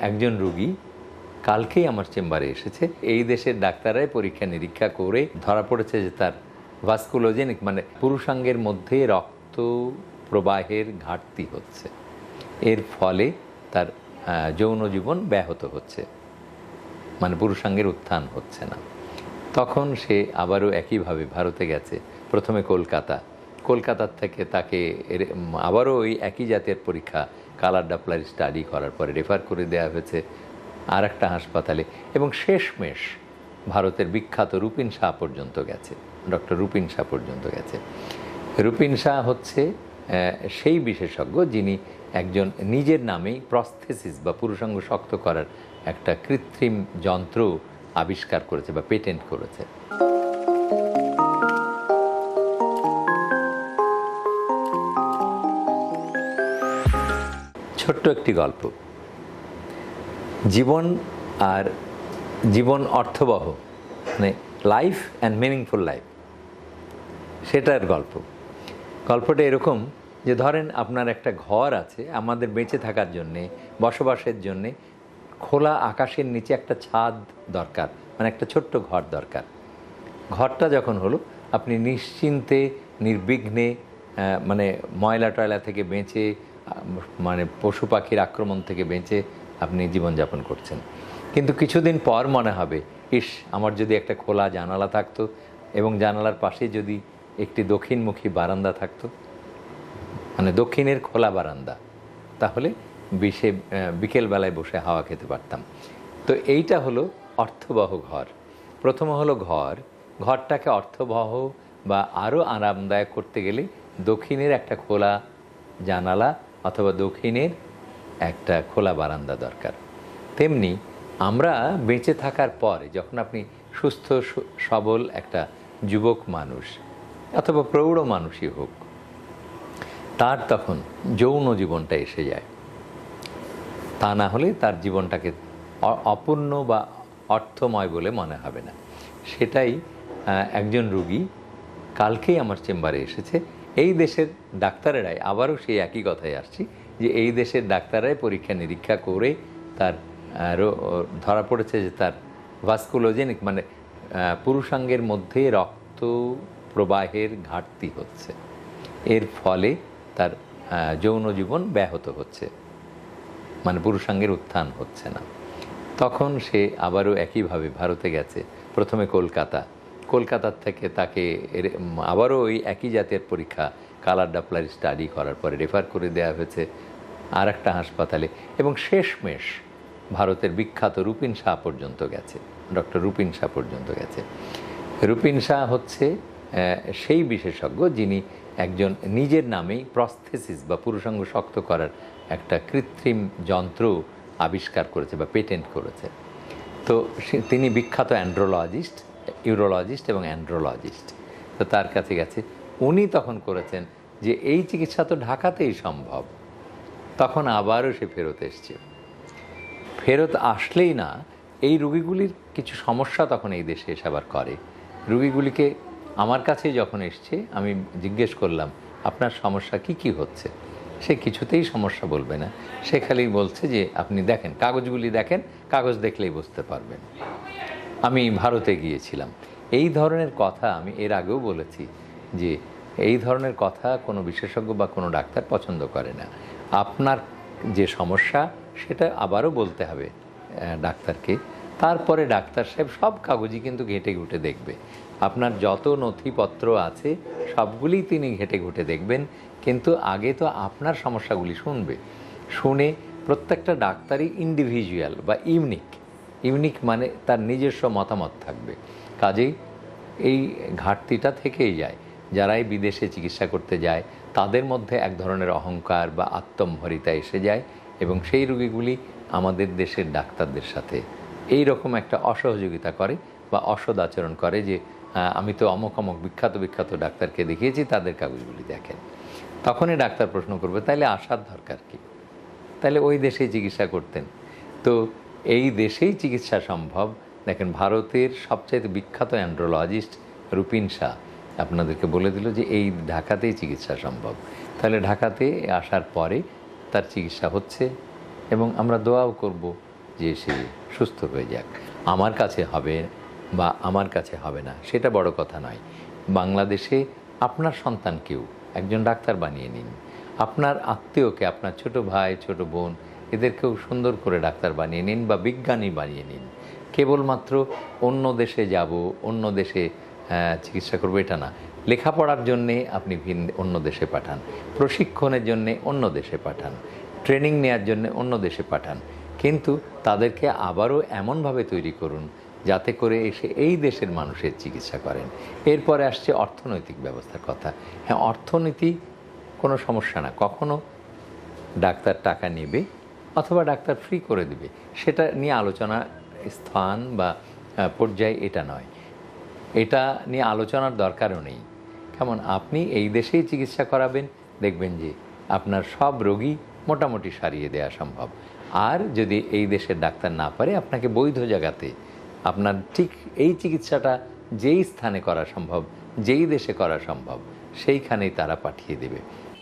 একজন রুগী কালকেই আমার চেম্বারে এসেছে। এই দেশের ডাক্তাররাই পরীক্ষা নিরীক্ষা করে ধরা পড়েছে যে তার ভাস্কুলোজেনিক মানে পুরুষাঙ্গের মধ্যে রক্ত প্রবাহের ঘাটতি হচ্ছে। এর ফলে তার যৌন জীবন ব্যাহত হচ্ছে। মানে পুরুষাঙ্গের উত্থান হচ্ছে না। তখন সে আবারও একইভাবে ভারতে গেছে। প্রথমে কলকাতা। কলকাতার থেকে তাকে আবারও ওই একই জাতের পরীক্ষা কালার ডাপলার স্টাডি করার পরে রেফার করে দেওয়া হয়েছে আর একটা হাসপাতালে। এবং শেষমেশ ভারতের বিখ্যাত রূপিন শাহ পর্যন্ত গেছে, ডক্টর রূপিন শাহ পর্যন্ত গেছে। রূপিন শাহ হচ্ছে সেই বিশেষজ্ঞ যিনি একজন নিজের নামেই প্রস্থেসিস বা পুরুষাঙ্গ শক্ত করার একটা কৃত্রিম যন্ত্র আবিষ্কার করেছে বা পেটেন্ট করেছে। ছোট্ট একটি গল্প। জীবন আর জীবন অর্থবহ মানে লাইফ অ্যান্ড মিনিংফুল লাইফ সেটার গল্প। গল্পটা এরকম যে ধরেন আপনার একটা ঘর আছে, আমাদের বেঁচে থাকার জন্যে, বসবাসের জন্যে খোলা আকাশের নিচে একটা ছাদ দরকার মানে একটা ছোট্ট ঘর দরকার। ঘরটা যখন হলো, আপনি নিশ্চিন্তে, নির্বিঘ্নে মানে ময়লা টয়লা থেকে বেঁচে মানে পশু পাখির আক্রমণ থেকে বেঁচে আপনি জীবনযাপন করছেন। কিন্তু কিছুদিন পর মনে হবে, ইস, আমার যদি একটা খোলা জানালা থাকতো এবং জানালার পাশে যদি একটি দক্ষিণমুখী বারান্দা থাকতো মানে দক্ষিণের খোলা বারান্দা, তাহলে বিশে বিকেলবেলায় বসে হাওয়া খেতে পারতাম। তো এইটা হলো অর্থবহ ঘর। প্রথম হলো ঘর। ঘরটাকে অর্থবহ বা আরও আরামদায়ক করতে গেলে দক্ষিণের একটা খোলা জানালা অথবা দক্ষিণের একটা খোলা বারান্দা দরকার। তেমনি আমরা বেঁচে থাকার পরে যখন আপনি সুস্থ সবল একটা যুবক মানুষ অথবা প্রৌঢ় মানুষই হোক, তার তখন যৌন জীবনটা এসে যায়। তা না হলে তার জীবনটাকে অপূর্ণ বা অর্থময় বলে মনে হবে না। সেটাই একজন রুগী কালকেই আমার চেম্বারে এসেছে। এই দেশের ডাক্তারেরাই আবারও সেই একই কথায় আসছি যে এই দেশের ডাক্তাররাই পরীক্ষা নিরীক্ষা করে তার ধরা পড়েছে যে তার ভাস্কুলোজেনিক মানে পুরুষাঙ্গের মধ্যে রক্ত প্রবাহের ঘাটতি হচ্ছে। এর ফলে তার যৌন জীবন ব্যাহত হচ্ছে। মানে পুরুষাঙ্গের উত্থান হচ্ছে না। তখন সে আবারও একইভাবে ভারতে গেছে। প্রথমে কলকাতা। কলকাতার থেকে তাকে আবারও ওই একই জাতের পরীক্ষা কালার ডাপলার স্টাডি করার পরে রেফার করে দেওয়া হয়েছে আর একটা হাসপাতালে। এবং শেষমেশ ভারতের বিখ্যাত রূপিন শাহ পর্যন্ত গেছে ডক্টর রূপিন শাহ পর্যন্ত গেছে। রূপিন শাহ হচ্ছে সেই বিশেষজ্ঞ যিনি একজন নিজের নামেই প্রস্থেসিস বা পুরুষাঙ্গ শক্ত করার একটা কৃত্রিম যন্ত্র আবিষ্কার করেছে বা পেটেন্ট করেছে। তো তিনি বিখ্যাত অ্যান্ড্রোলজিস্ট ইউরোলজিস্ট এবং অ্যান্ড্রোলজিস্ট। তো তার কাছে গেছে, উনি তখন করেছেন যে এই চিকিৎসা তো ঢাকাতেই সম্ভব। তখন আবারও সে ফেরত এসছে। ফেরত আসলেই না, এই রুগীগুলির কিছু সমস্যা তখন এই দেশে এসে আবার করে। রুগীগুলিকে আমার কাছে যখন এসছে, আমি জিজ্ঞেস করলাম, আপনার সমস্যা কি কি হচ্ছে? সে কিছুতেই সমস্যা বলবে না। সে খালি বলছে যে, আপনি দেখেন, কাগজগুলি দেখেন, কাগজ দেখলেই বুঝতে পারবেন। আমি ভারতে গিয়েছিলাম। এই ধরনের কথা আমি এর আগেও বলেছি যে এই ধরনের কথা কোনো বিশেষজ্ঞ বা কোনো ডাক্তার পছন্দ করে না। আপনার যে সমস্যা, সেটা আবারও বলতে হবে ডাক্তারকে। তারপরে ডাক্তার সাহেব সব কাগজই কিন্তু ঘেটে ঘুটে দেখবে। আপনার যত নথিপত্র আছে, সবগুলিই তিনি ঘেটে ঘুটে দেখবেন। কিন্তু আগে তো আপনার সমস্যাগুলি শুনবে। শুনে প্রত্যেকটা ডাক্তারই ইন্ডিভিজুয়াল বা ইউনিক ইউনিক মানে তার নিজস্ব মতামত থাকবে। কাজেই এই ঘাটতিটা থেকেই যায়। যারাই বিদেশে চিকিৎসা করতে যায়, তাদের মধ্যে এক ধরনের অহংকার বা আত্মম্ভরিতা এসে যায় এবং সেই রুগীগুলি আমাদের দেশের ডাক্তারদের সাথে এই রকম একটা অসহযোগিতা করে বা অসদ আচরণ করে যে আমি তো অমক অমক বিখ্যাত বিখ্যাত ডাক্তারকে দেখিয়েছি, তাদের কাগজগুলি দেখেন। তখনই ডাক্তার প্রশ্ন করবে, তাইলে আসার দরকার কী? তাহলে ওই দেশেই চিকিৎসা করতেন। তো এই দেশেই চিকিৎসা সম্ভব। দেখেন, ভারতের সবচাইতে বিখ্যাত অ্যান্ড্রোলজিস্ট রূপিন শাহ আপনাদেরকে বলে দিল যে এই ঢাকাতেই চিকিৎসা সম্ভব। তাহলে ঢাকাতে আসার পরে তার চিকিৎসা হচ্ছে এবং আমরা দোয়াও করব যে সে সুস্থ হয়ে যাক। আমার কাছে হবে বা আমার কাছে হবে না, সেটা বড় কথা নয়। বাংলাদেশে আপনার সন্তানকেও একজন ডাক্তার বানিয়ে নিন। আপনার আত্মীয়কে, আপনার ছোট ভাই, ছোট বোন এদেরকেও সুন্দর করে ডাক্তার বানিয়ে নিন বা বিজ্ঞানী বানিয়ে নিন। কেবলমাত্র অন্য দেশে যাব, অন্য দেশে চিকিৎসা করব, এটা না। লেখাপড়ার জন্যে আপনি ভিন অন্য দেশে পাঠান। প্রশিক্ষণের জন্যে অন্য দেশে পাঠান। ট্রেনিং নেওয়ার জন্য অন্য দেশে পাঠান। কিন্তু তাদেরকে আবারও এমনভাবে তৈরি করুন যাতে করে এসে এই দেশের মানুষের চিকিৎসা করেন। এরপরে আসছে অর্থনৈতিক ব্যবস্থার কথা। হ্যাঁ অর্থনীতি কোনো সমস্যা না। কখনো ডাক্তার টাকা নেবে অথবা ডাক্তার ফ্রি করে দেবে। সেটা নিয়ে আলোচনা স্থান বা পর্যায়ে এটা নয়। এটা নিয়ে আলোচনার দরকারও নেই। কেমন? আপনি এই দেশেই চিকিৎসা করাবেন, দেখবেন যে আপনার সব রোগী মোটামুটি সারিয়ে দেওয়া সম্ভব। আর যদি এই দেশের ডাক্তার না পারে, আপনাকে বৈধ জায়গাতে, আপনার ঠিক এই চিকিৎসাটা যেই স্থানে করা সম্ভব, যেই দেশে করা সম্ভব, সেইখানেই তারা পাঠিয়ে দেবে।